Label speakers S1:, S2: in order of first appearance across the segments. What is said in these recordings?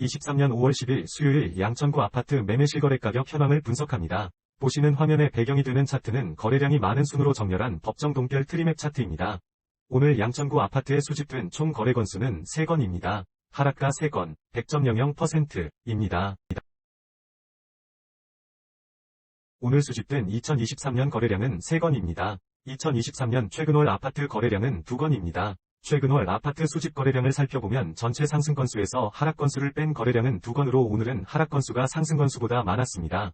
S1: 23년 5월 10일 수요일 양천구 아파트 매매 실거래 가격 현황을 분석합니다. 보시는 화면에 배경이 되는 차트는 거래량이 많은 순으로 정렬한 법정 동결 트리맵 차트입니다. 오늘 양천구 아파트에 수집된 총 거래 건수는 3건입니다. 하락가 3건, 100.00%입니다. 오늘 수집된 2023년 거래량은 3건입니다. 2023년 최근 월 아파트 거래량은 2건입니다. 최근 월 아파트 수집 거래량을 살펴보면 전체 상승 건수에서 하락 건수를 뺀 거래량은 2건으로 오늘은 하락 건수가 상승 건수보다 많았습니다.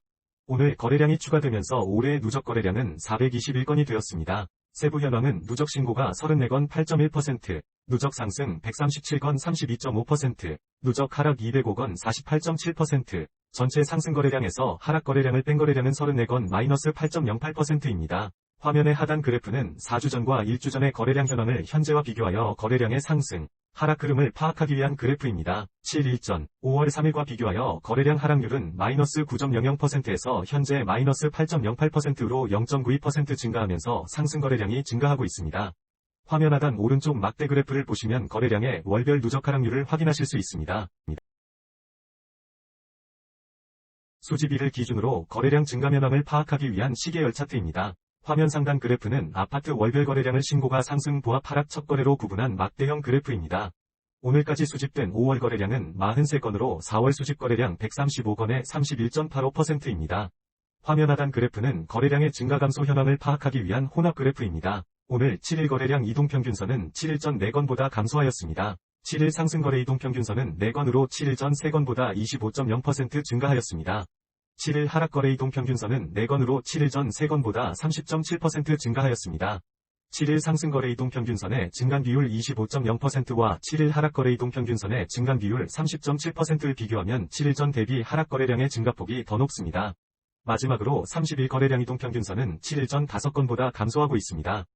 S1: 오늘 거래량이 추가되면서 올해의 누적 거래량은 421건이 되었습니다. 세부 현황은 누적 신고가 34건 8.1%, 누적 상승 137건 32.5%, 누적 하락 205건 48.7%, 전체 상승 거래량에서 하락 거래량을 뺀 거래량은 34건 마이너스 8.08%입니다. 화면의 하단 그래프는 4주 전과 1주 전의 거래량 현황을 현재와 비교하여 거래량의 상승, 하락 흐름을 파악하기 위한 그래프입니다. 7 일 전 5월 3일과 비교하여 거래량 하락률은 마이너스 9.00%에서 현재 마이너스 8.08%로 0.92% 증가하면서 상승 거래량이 증가하고 있습니다. 화면 하단 오른쪽 막대 그래프를 보시면 거래량의 월별 누적 하락률을 확인하실 수 있습니다. 수집일을 기준으로 거래량 증가 현황을 파악하기 위한 시계열 차트입니다. 화면 상단 그래프는 아파트 월별 거래량을 신고가 상승 보합 하락 첫 거래로 구분한 막대형 그래프입니다. 오늘까지 수집된 5월 거래량은 43건으로 4월 수집 거래량 135건의 31.85%입니다. 화면 하단 그래프는 거래량의 증가 감소 현황을 파악하기 위한 혼합 그래프입니다. 오늘 7일 거래량 이동평균선은 7일 전 4건보다 감소하였습니다. 7일 상승 거래 이동평균선은 4건으로 7일 전 3건보다 25.0% 증가하였습니다. 7일 하락거래 이동평균선은 4건으로 7일 전 3건보다 30.7% 증가하였습니다. 7일 상승거래 이동평균선의 증감 비율 25.0%와 7일 하락거래 이동평균선의 증감 비율 30.7%를 비교하면 7일 전 대비 하락거래량의 증가폭이 더 높습니다. 마지막으로 30일 거래량 이동 평균선은 7일 전 5건보다 감소하고 있습니다.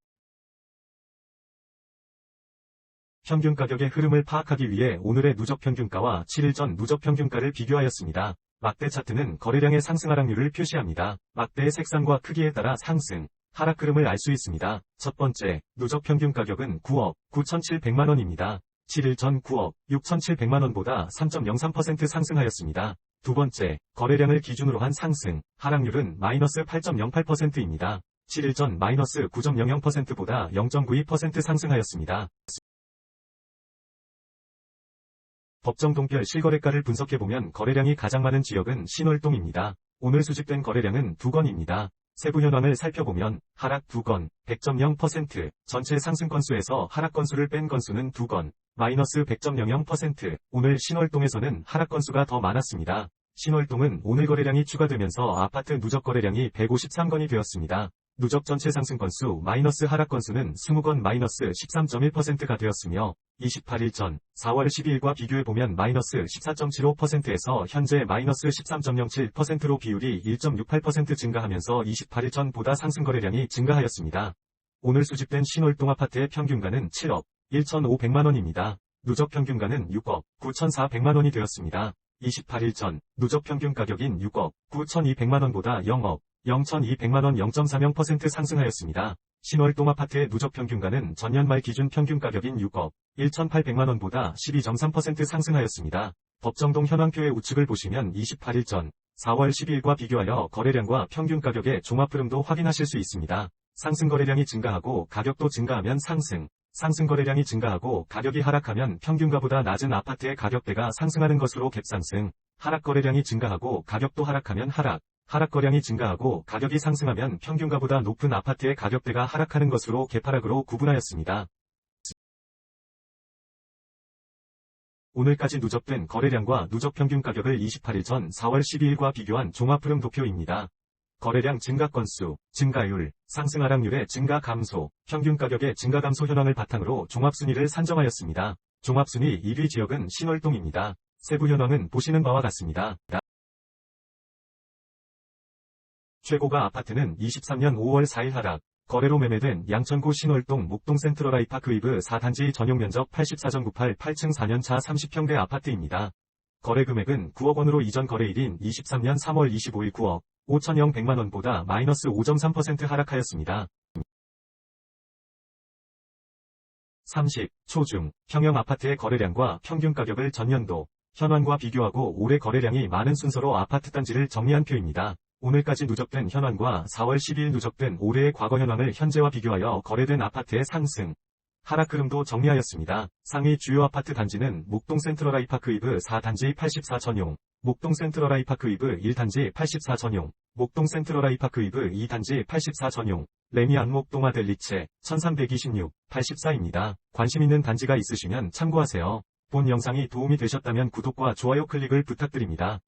S1: 평균 가격의 흐름을 파악하기 위해 오늘의 누적 평균가와 7일 전 누적 평균가를 비교하였습니다. 막대 차트는 거래량의 상승 하락률을 표시합니다. 막대의 색상과 크기에 따라 상승, 하락 흐름을 알 수 있습니다. 첫 번째, 누적 평균 가격은 9억 9,700만원입니다. 7일 전 9억 6,700만원보다 3.03% 상승하였습니다. 두 번째, 거래량을 기준으로 한 상승, 하락률은 마이너스 8.08%입니다. 7일 전 마이너스 9.00%보다 0.92% 상승하였습니다. 법정 동결 실거래가를 분석해보면 거래량이 가장 많은 지역은 신월동입니다. 오늘 수집된 거래량은 2건입니다. 세부 현황을 살펴보면 하락 2건, 100.0%, 전체 상승 건수에서 하락 건수를 뺀 건수는 2건, 마이너스 100.00%, 오늘 신월동에서는 하락 건수가 더 많았습니다. 신월동은 오늘 거래량이 추가되면서 아파트 누적 거래량이 153건이 되었습니다. 누적 전체 상승 건수 마이너스 하락 건수는 20건 마이너스 13.1%가 되었으며 28일 전 4월 12일과 비교해보면 마이너스 14.75%에서 현재 마이너스 13.07%로 비율이 1.68% 증가하면서 28일 전보다 상승 거래량이 증가하였습니다. 오늘 수집된 신월동 아파트의 평균가는 7억 1,500만원입니다. 누적 평균가는 6억 9,400만원이 되었습니다. 28일 전 누적 평균 가격인 6억 9,200만원보다 0억 0,200만원 0.30% 상승하였습니다. 신월동 아파트의 누적 평균가는 전년 말 기준 평균 가격인 6억 1,800만원보다 12.3% 상승하였습니다. 법정동 현황표의 우측을 보시면 28일 전 4월 10일과 비교하여 거래량과 평균 가격의 종합 흐름도 확인하실 수 있습니다. 상승 거래량이 증가하고 가격도 증가하면 상승, 상승 거래량이 증가하고 가격이 하락하면 평균가보다 낮은 아파트의 가격대가 상승하는 것으로 갭상승, 하락 거래량이 증가하고 가격도 하락하면 하락, 하락 거량이 증가하고 가격이 상승하면 평균가보다 높은 아파트의 가격대가 하락하는 것으로 개파락으로 구분하였습니다. 오늘까지 누적된 거래량과 누적 평균 가격을 28일 전 4월 12일과 비교한 종합흐름 도표입니다. 거래량 증가 건수, 증가율, 상승 하락률의 증가 감소, 평균 가격의 증가 감소 현황을 바탕으로 종합순위를 산정하였습니다. 종합순위 1위 지역은 신월동입니다. 세부 현황은 보시는 바와 같습니다. 최고가 아파트는 23년 5월 4일 하락, 거래로 매매된 양천구 신월동 목동 센트럴 아이파크 위브 4단지 전용 면적 84.98 8층 4년차 30평대 아파트입니다. 거래 금액은 9억 원으로 이전 거래일인 23년 3월 25일 9억 5천영 100만 원보다 마이너스 5.3% 하락하였습니다. 30. 초중, 평형 아파트의 거래량과 평균 가격을 전년도, 현황과 비교하고 올해 거래량이 많은 순서로 아파트 단지를 정리한 표입니다. 오늘까지 누적된 현황과 4월 12일 누적된 올해의 과거 현황을 현재와 비교하여 거래된 아파트의 상승, 하락 흐름도 정리하였습니다. 상위 주요 아파트 단지는 목동 센트럴아이파크 이브 4단지 84 전용, 목동 센트럴아이파크 이브 1단지 84 전용, 목동 센트럴아이파크 이브 2단지 84 전용, 레미 안목동 아델리체 1326, 84입니다. 관심 있는 단지가 있으시면 참고하세요. 본 영상이 도움이 되셨다면 구독과 좋아요 클릭을 부탁드립니다.